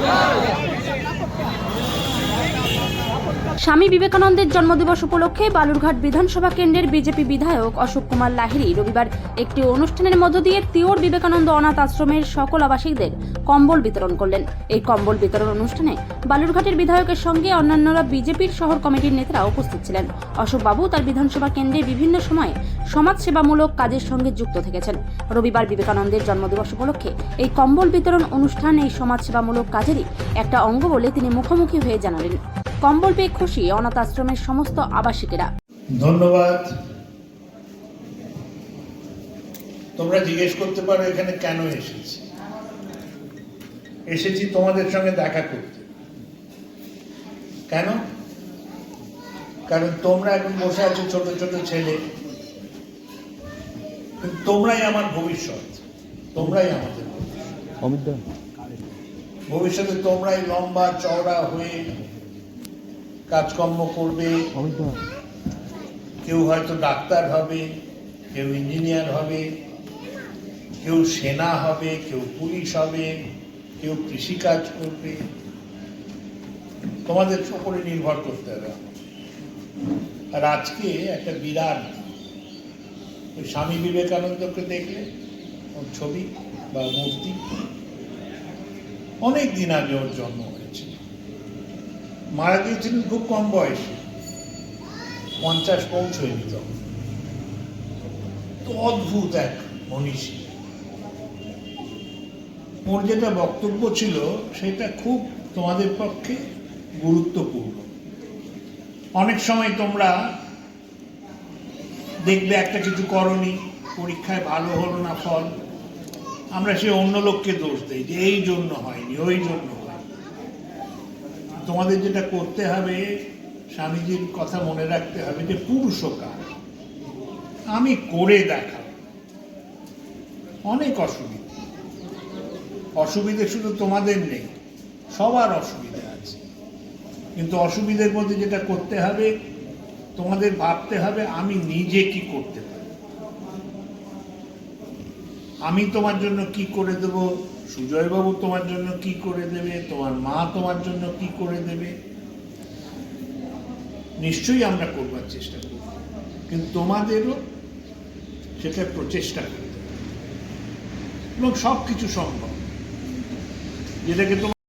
Yeah. স্বামী বিবেকানন্দের জন্মদিবস উপলক্ষে বালুরঘাট বিধানসভা কেন্দ্রের বিজেপি বিধায়ক অশোক কুমার লাহিড়ী রবিবার একটি অনুষ্ঠানের মধ্য দিয়ে তিওর বিবেকানন্দ অনাথ আশ্রমের সকল আবাসিকদের কম্বল বিতরণ করলেন। এই কম্বল বিতরণ অনুষ্ঠানে বালুরঘাটের বিধায়কের সঙ্গে অন্যান্যরা বিজেপির শহর কমিটির নেতারা উপস্থিত ছিলেন। অশোক বাবু তার বিধানসভা কেন্দ্রে বিভিন্ন সময়ে সমাজসেবামূলক কাজের সঙ্গে যুক্ত থেকেছেন। রবিবার বিবেকানন্দের জন্মদিবস উপলক্ষে এই কম্বল বিতরণ অনুষ্ঠান এই সমাজসেবামূলক কাজেরই একটা অঙ্গ বলে তিনি মুখোমুখি হয়ে জানালেন। কম্বল পেয়ে খুশি অনাথ আশ্রমের সমস্ত আবাসিকেরা। ধন্যবাদ। তোমরা জিজ্ঞেস করতে পারো এখানে কেন এসেছি। এসেছি তোমাদের সঙ্গে দেখা করতে। কেন? কারণ তোমরা এখন বসে আছো ছোট ছোট ছেলে। তোমরাই আমার ভবিষ্যৎ। তোমরাই আমাদের ভবিষ্যৎ। ভবিষ্যতে তোমরাই লম্বা চওড়া হয়ে কাজকর্ম করবে। কেউ হয়তো ডাক্তার হবে কেউ ইঞ্জিনিয়ার হবে কেউ সেনা হবে কেউ পুলিশ হবে কেউ কৃষিকাজ করবে। তোমাদের উপরে নির্ভর করতে হবে। আর আজকে একটা বিরাট ওই স্বামী বিবেকানন্দকে দেখলে ওর ছবি বা মূর্তি। অনেক দিন আগে ওর জন্ম হয়েছে। মারা গিয়েছিলেন খুব কম বয়সে। পঞ্চাশ পৌঁছয়নি তখন তো অদ্ভুত এক মনীষী। ওর যেটা বক্তব্য ছিল, সেটা খুব তোমাদের পক্ষে গুরুত্বপূর্ণ। অনেক সময় তোমরা দেখবে একটা কিছু করনি, পরীক্ষায় ভালো হলো না ফল। আমরা সে অন্য লোককে দোষ দিই যে এই জন্য হয়নি, ওই জন্য তোমাদের যেটা করতে হবে, স্বামীজির কথা মনে রাখতে হবে যে পুরুষ পুরুষকার। আমি করে দেখা অনেক অসুবিধা। অসুবিধে শুধু তোমাদের নেই, সবার অসুবিধা আছে। কিন্তু অসুবিধের মধ্যে যেটা করতে হবে, তোমাদের ভাবতে হবে, আমি নিজে কি করতে পারি? আমি তোমার জন্য কি করে দেব? সুজয়বাবু তোমার জন্য কি করে দেবে? তোমার মা তোমার জন্য কি করে দেবে? নিশ্চয়ই আমরা করবার চেষ্টা করব। কিন্তু তোমাদেরও সেটা প্রচেষ্টা করতে এবং সব কিছু সম্ভব। যেটাকে তোমার